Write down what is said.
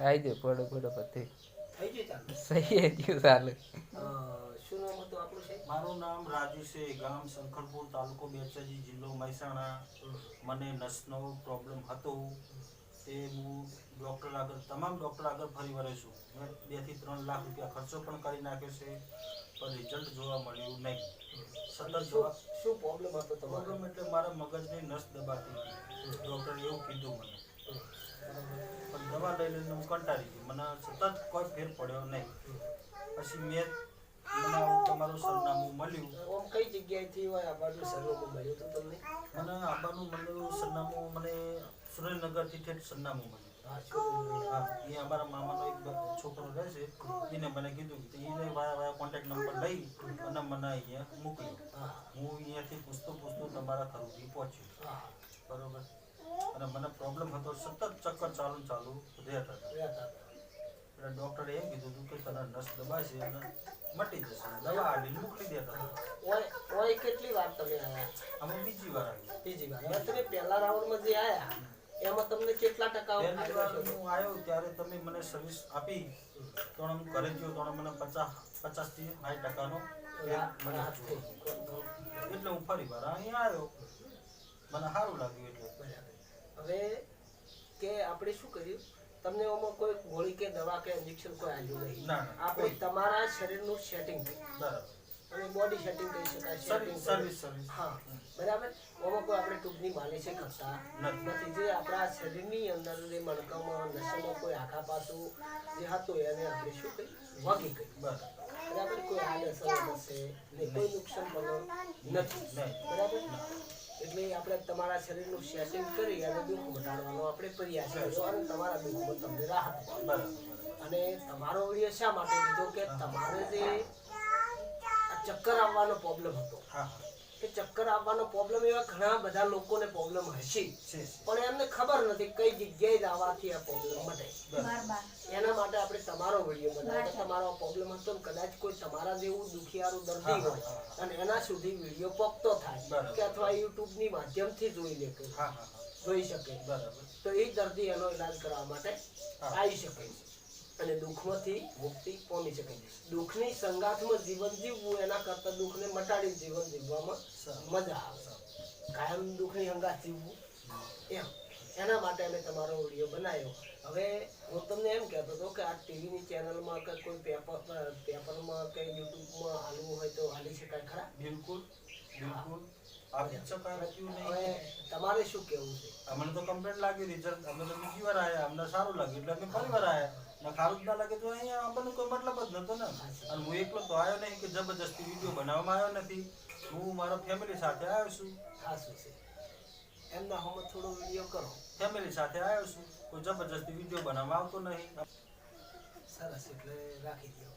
આવી દે પડો પડો પતિ થઈ. ગયું ચાલુ. સહી ગયું ચાલે. શું નામ હતું આપણું છે મારું નામ રાજુ છે ગામ શંકરપુર તાલુકો બેચરજી જિલ્લો મહેસાણા. મને નસનો પ્રોબ્લેમ હતો. તે હું ડૉક્ટર આગળ તમામ ડૉક્ટર આગળ ફરી વળે છું. મેં બેથી ત્રણ લાખ રૂપિયા ખર્ચો પણ કરી નાખ્યો છે પણ રિઝલ્ટ જોવા મળ્યું નહીં. સતત જોવા શું પ્રોબ્લેમ હતો તમારો? પ્રોબ્લેમ એટલે મારા મગજની નસ દબાતી ડૉક્ટરે એવું કીધું મને. પણ દવા લઈ લઈને હું કંટાળી ગયો. મને સતત કોઈ ફેર પડ્યો નહીં. પછી મેં મને તમારું સરનામું મળ્યું. કઈ જગ્યાએથી હોય? આ મળ્યું હતું તમને? મને આબાનું મળેલું સરનામું મને સુરેન્દ્રનગરથી ઠેઠ સરનામું મળ્યું. હા એ અમારા મામાનો એક છોકરો રહે છે. એને મને કીધું કે એને વાયા વાયા કોન્ટેક્ટ નંબર લઈ અને મને અહીંયા મોકલ્યો. હું. અહીંયાથી પૂછતો પૂછતો તમારા ઘર સુધી પહોંચ્યો બરોબર. અને મને પ્રોબ્લેમ હતો સતત ચક્કર ચાલુ ચાલુ રહેતા હતા. એટલે ડૉક્ટરે એમ કીધું હતું કે તને નસ દબાશે અને મટી જશે. દવા આડીને મોકલી દેતા હતા. ઓય કેટલી વાર તમે આવ્યા અમે બીજી વાર આવી બીજી વાર. હવે તમે પહેલા રાઉન્ડમાં જે આવ્યા એમાં તમને કેટલા ટકા? હું આવ્યો ત્યારે તમે મને સર્વિસ આપી. તો હું ઘરે ગયો તો મને પચાસ પચાસથી સાઠ ટકાનો. એટલે હું ફરી વાર અહીંયા આવ્યો મને સારું લાગ્યું એટલે. આપણે શું કર્યું? તમને એમાં કોઈ ગોળી કે દવા કે ઇન્જેક્શન કોઈ આવ્યું નહીં. આપણે તમારા શરીરનું સેટિંગ બરાબર. અને બોડી સેટિંગ કરી શકાય સર્વિસ સર્વિસ સર્વિસ હા બરાબર? ઓમાં કોઈ આપણે ટૂંકની માલિશ કરતા નથી. જે આપણા શરીરની અંદર જે મણકામાં નસોમાં કોઈ આખા પાસું જે હતું એને આપણે શું કહી વાગી કહી બરાબર. બરાબર? કોઈ આડઅસર થશે ને કોઈ નુકસાન પણ નથી. બરાબર? એટલે આપણે તમારા શરીરનું સેટિંગ કરી અને દુઃખ મટાડવાનો આપણે પ્રયાસ કર્યો અને તમારા દુઃખમાં તમને રાહત અને તમારો વીડિયો શા માટે? લીધો કે તમારે જે ચક્કર આવવાનો પ્રોબ્લેમ હતો. કે ચક્કર આવવાનો પ્રોબ્લેમ એવા ઘણા બધા લોકોને પ્રોબ્લેમ હશે. પણ એમને ખબર નથી કઈ જગ્યાએ આવવાથી આ પ્રોબ્લેમ મટે એના માટે આપણે તમારો વીડિયો બનાવ્યો તમારો પ્રોબ્લેમ હતો કદાચ કોઈ તમારા જેવું દુખિયારું દર્દી હોય. અને એના સુધી વીડિયો પકતો થાય કે અથવા યુટ્યુબની માધ્યમથી જોઈ લે જોઈ શકે. બરાબર. તો એ દર્દી એનો ઈલાજ કરવા માટે. આવી શકે છે. અને દુઃખમાંથી મુક્તિ પામી શકે દુઃખની સંગાથમાં જીવન જીવવું, એના કરતાં દુઃખને મટાડી જીવન જીવવામાં. મજા આવે. કાયમ દુઃખની સંગાથ જીવવું. એમ. એના માટે અમે તમારો વીડિયો બનાવ્યો. હવે હું તમને એમ કહેતો હતો કે આ ટીવીની ચેનલમાં કે કોઈ પેપર નહીં તમારે શું કહેવું છે? અમને તો કમ્પ્લેટ લાગી રિઝલ્ટ અમે તો બીજી વાર આવ્યા અમને સારું લાગ્યું. એટલે અમે ફરી વાર આવ્યા ને સારું જ ના લાગે તો અહીંયા આપણને કોઈ મતલબ જ નતો ને. અને હું એકલો તો આવ્યો નહીં કે જબરજસ્તી વીડિયો બનાવવામાં આવ્યો નથી. હું મારા ફેમિલી સાથે આવ્યો છું. ખાસું છે. એમના હોમ થોડો વીડિયો કરો. ફેમિલી સાથે આવ્યો છું. કોઈ જબરજસ્તી વીડિયો બનાવવા આવતો નહીં. સરસ એટલે રાખી દો.